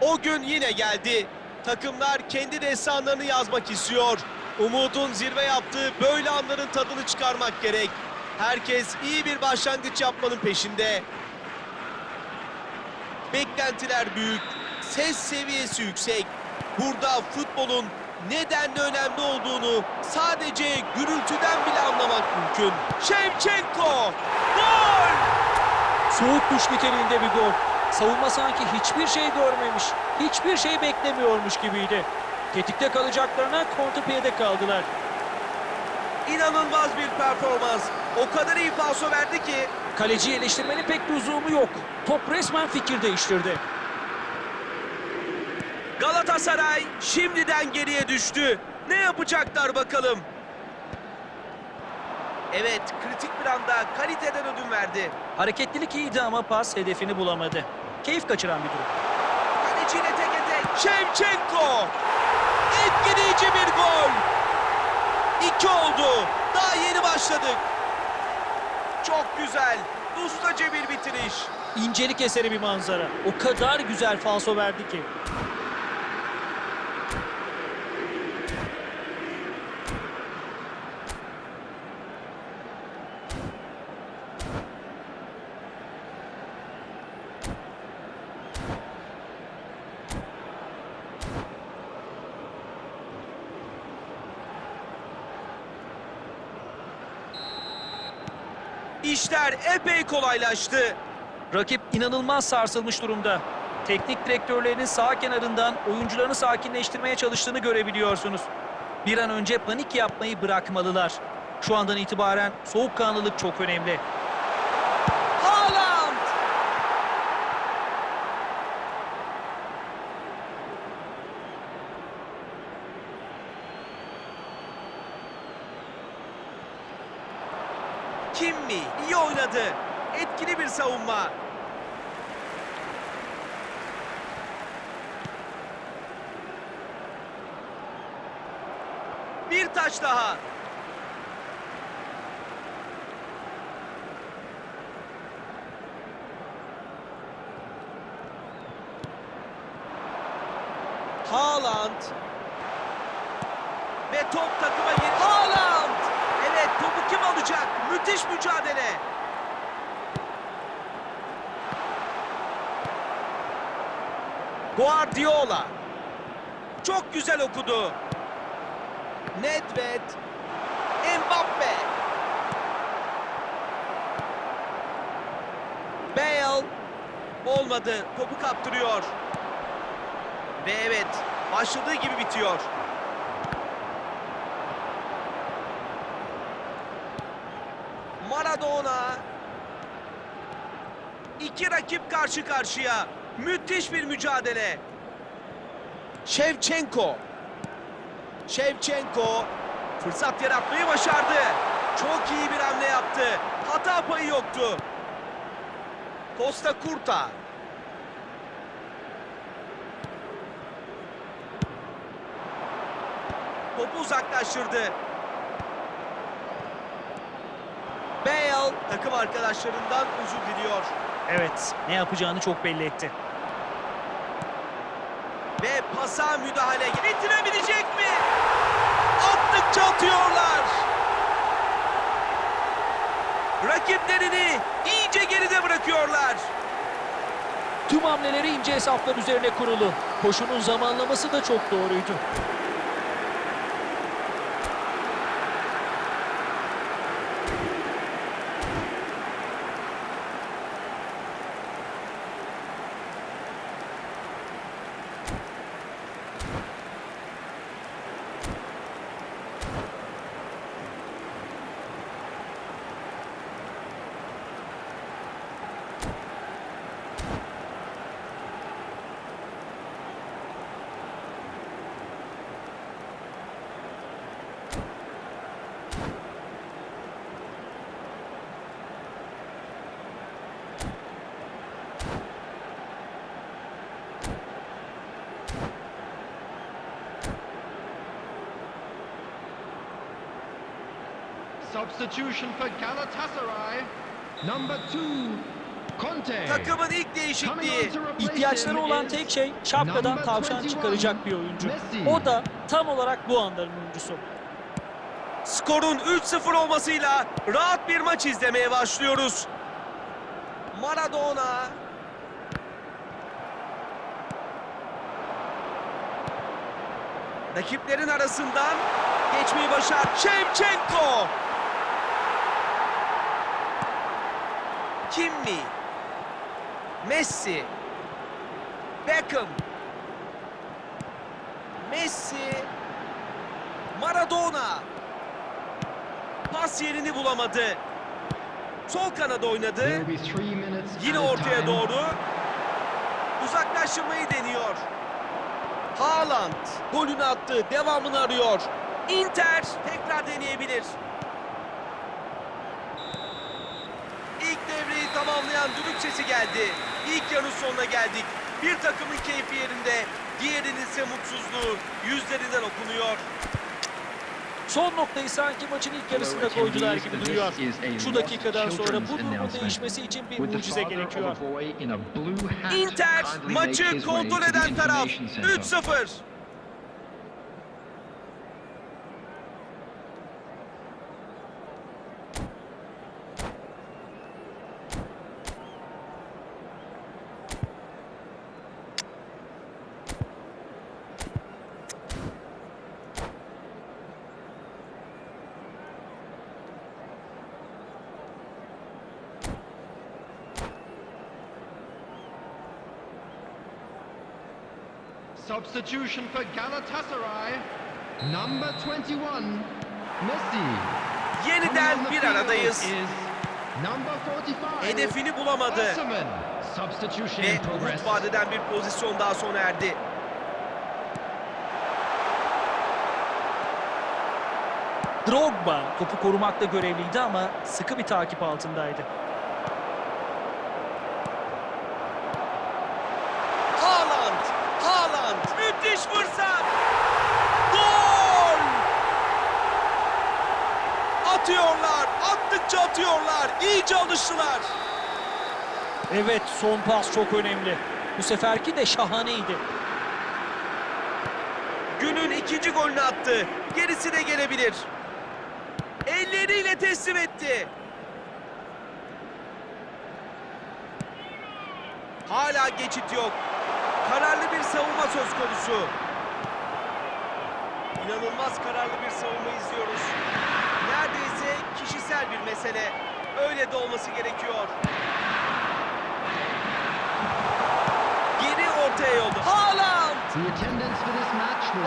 O gün yine geldi. Takımlar kendi destanlarını yazmak istiyor. Umut'un zirve yaptığı böyle anların tadını çıkarmak gerek. Herkes iyi bir başlangıç yapmanın peşinde. Beklentiler büyük, ses seviyesi yüksek. Burada futbolun nedenle önemli olduğunu sadece gürültüden bile anlamak mümkün. Şevçenko! Gol! Soğuk duş niteliğinde bir gol. Savunma sanki hiçbir şey görmemiş, hiçbir şey beklemiyormuş gibiydi. Tetikte kalacaklarına kontrpiyede kaldılar. İnanılmaz bir performans. O kadar iyi falso verdi ki Kaleciyi eleştirmenin pek lüzumu yok. Top resmen fikir değiştirdi. Galatasaray şimdiden geriye düştü. Ne yapacaklar bakalım? Evet, kritik bir anda kaliteden ödün verdi. Hareketlilik iyiydi ama pas hedefini bulamadı. Keyif kaçıran bir durum. Kaleciyle tek tek. Şevçenko! Etkileyici bir gol. İki oldu. Daha yeni başladık. Çok güzel. Ustaca bir bitiriş. İncelik eseri bir manzara. O kadar güzel falso verdi ki. İşler epey kolaylaştı. Rakip inanılmaz sarsılmış durumda. Teknik direktörlerinin sağ kenarından oyuncularını sakinleştirmeye çalıştığını görebiliyorsunuz. Bir an önce panik yapmayı bırakmalılar. Şu andan itibaren soğukkanlılık çok önemli. Haaland! Kim mi? Oynadı. Etkili bir savunma. Bir taç daha. Haaland. Ve top takıma geri... Haaland! Evet topu kim alacak? Müthiş mücadele. Guardiola. Çok güzel okudu. Nedved. Mbappe. Bale. Olmadı. Topu kaptırıyor. Ve evet, başladığı gibi bitiyor. Maradona. İki rakip karşı karşıya. Müthiş bir mücadele. Şevçenko. Şevçenko fırsat yaratmayı başardı. Çok iyi bir hamle yaptı. Hata payı yoktu. Costa Curta. Topu uzaklaştırdı. Bale takım arkadaşlarından özür diliyor. Evet, ne yapacağını çok belli etti. Ve pasa müdahale bitirebilecek mi? Attıkça atıyorlar. Rakiplerini iyice geride bırakıyorlar. Tüm hamleleri ince hesaplar üzerine kurulu. Koşunun zamanlaması da çok doğruydu. Substitution for Galatasaray. Number two, Conte. Takımın ilk değişikliği. İhtiyaçları olan tek şey şapkadan tavşan çıkaracak bir oyuncu. O da tam olarak bu anların oyuncusu. Skorun 3-0 olmasıyla rahat bir maç izlemeye başlıyoruz. Maradona. Rakiplerin arasından geçmeyi başar. Şevçenko. Kimmi. Messi. Beckham. Messi. Maradona. Pas yerini bulamadı. Sol kanada oynadı. Yine ortaya doğru. Uzaklaştırmayı deniyor. Haaland golünü attı. Devamını arıyor. Inter tekrar deneyebilir. İlk tamamlayan düdük sesi geldi. İlk yarının sonuna geldik. Bir takımın keyfi yerinde, diğerinin ise mutsuzluğu yüzlerinden okunuyor. Son noktayı sanki maçın ilk yarısında koydular gibi duruyor. Şu dakikadan sonra bu durumun değişmesi için bir mucize gerekiyor. Inter maçı kontrol eden taraf 3-0. Substitution for Galatasaray. Number 21, Messi. Yeniden bir aradayız. is Number 45. Hedefini bulamadı. Ve umut vadeden bir pozisyon daha sona erdi. Drogba topu korumakla görevliydi ama sıkı bir takip altındaydı. Haaland, Haaland, müthiş fırsat. Gol! Atıyorlar, attıkça atıyorlar. İyice alıştılar. Evet son pas çok önemli. Bu seferki de şahaneydi. Günün ikinci golünü attı. Gerisi de gelebilir. Elleriyle teslim etti. Hala geçit yok. Kararlı bir savunma söz konusu. İnanılmaz kararlı bir savunma izliyoruz. Neredeyse kişisel bir mesele. Öyle de olması gerekiyor. Geri ortaya yolda. Haaland!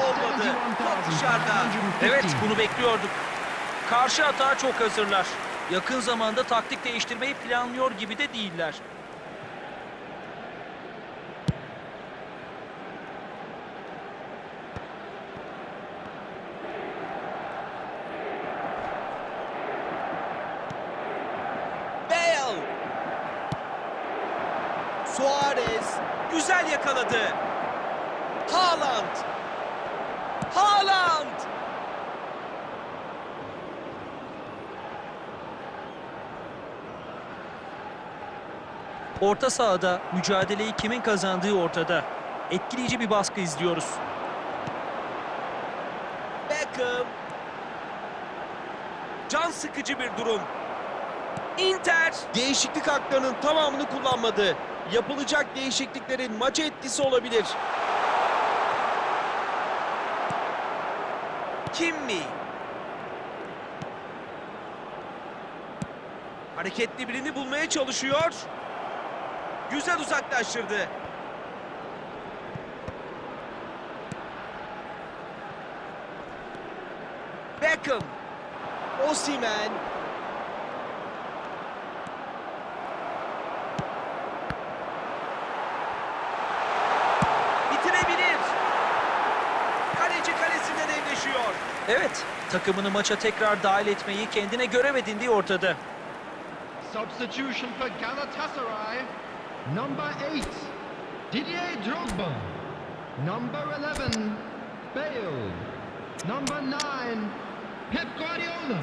Olmadı. Top dışarıda. 71,550. Evet bunu bekliyorduk. Karşı atağa çok hazırlar. Yakın zamanda taktik değiştirmeyi planlıyor gibi de değiller. Bale. Suarez güzel yakaladı. Haaland. Haaland. Orta sahada mücadeleyi kimin kazandığı ortada. Etkileyici bir baskı izliyoruz. Beckham. Can sıkıcı bir durum. Inter değişiklik haklarının tamamını kullanmadı. Yapılacak değişikliklerin maça etkisi olabilir. Kimmi. Hareketli birini bulmaya çalışıyor. Güzel uzaklaştırdı. Beckham. Osimhen. Evet, takımını maça tekrar dahil etmeyi kendine görev edindiği ortada. Substitution for Galatasaray. Number 8, Didier Drogba. Number 11, Bale. Number 9, Pep Guardiola.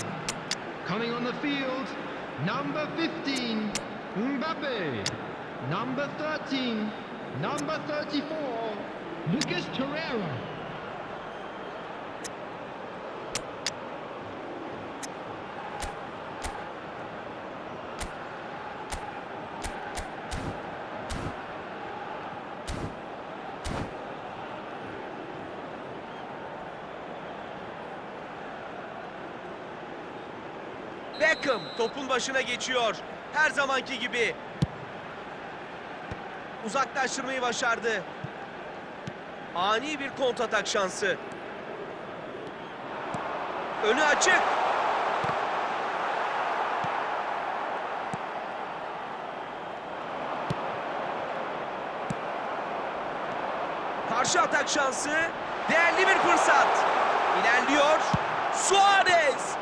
Coming on the field, number 15, Mbappe. Number 13. Number 34. Lucas Torreira. Beckham topun başına geçiyor. Her zamanki gibi. Uzaklaştırmayı başardı. Ani bir kontratak şansı. Önü açık. Karşı atak şansı. Değerli bir fırsat. İlerliyor. Suarez.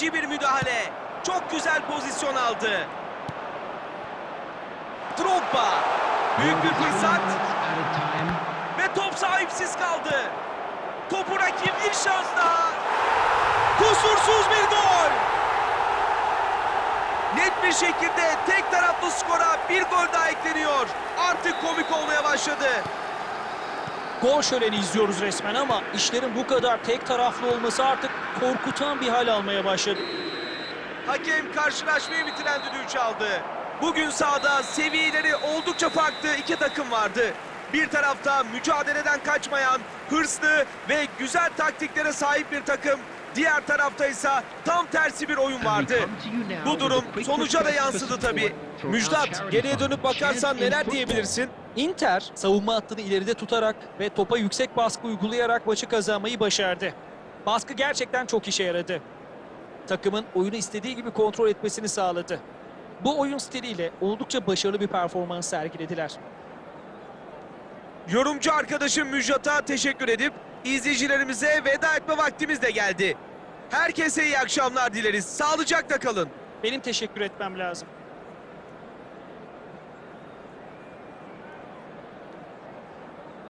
Etkileyici bir müdahale. Çok güzel pozisyon aldı. Drogba. Büyük bir fırsat ve top sahipsiz kaldı. Topu rakip bir şans daha. Kusursuz bir gol. Net bir şekilde tek taraflı skora bir gol daha ekleniyor. Artık komik olmaya başladı. Gol şöleni izliyoruz resmen ama işlerin bu kadar tek taraflı olması artık korkutan bir hal almaya başladı. Hakem karşılaşmayı bitiren düdüğü çaldı. Bugün sahada seviyeleri oldukça farklı iki takım vardı. Bir tarafta mücadeleden kaçmayan, hırslı ve güzel taktiklere sahip bir takım. Diğer tarafta ise tam tersi bir oyun vardı. Bu durum sonuca da yansıdı tabii. Müjdat, geriye dönüp bakarsan neler diyebilirsin? Inter savunma hattını ileride tutarak ve topa yüksek baskı uygulayarak maçı kazanmayı başardı. Baskı gerçekten çok işe yaradı. Takımın oyunu istediği gibi kontrol etmesini sağladı. Bu oyun stiliyle oldukça başarılı bir performans sergilediler. Yorumcu arkadaşım Müjdat'a teşekkür edip izleyicilerimize veda etme vaktimiz de geldi. Herkese iyi akşamlar dileriz. Sağlıcakla kalın. Benim teşekkür etmem lazım.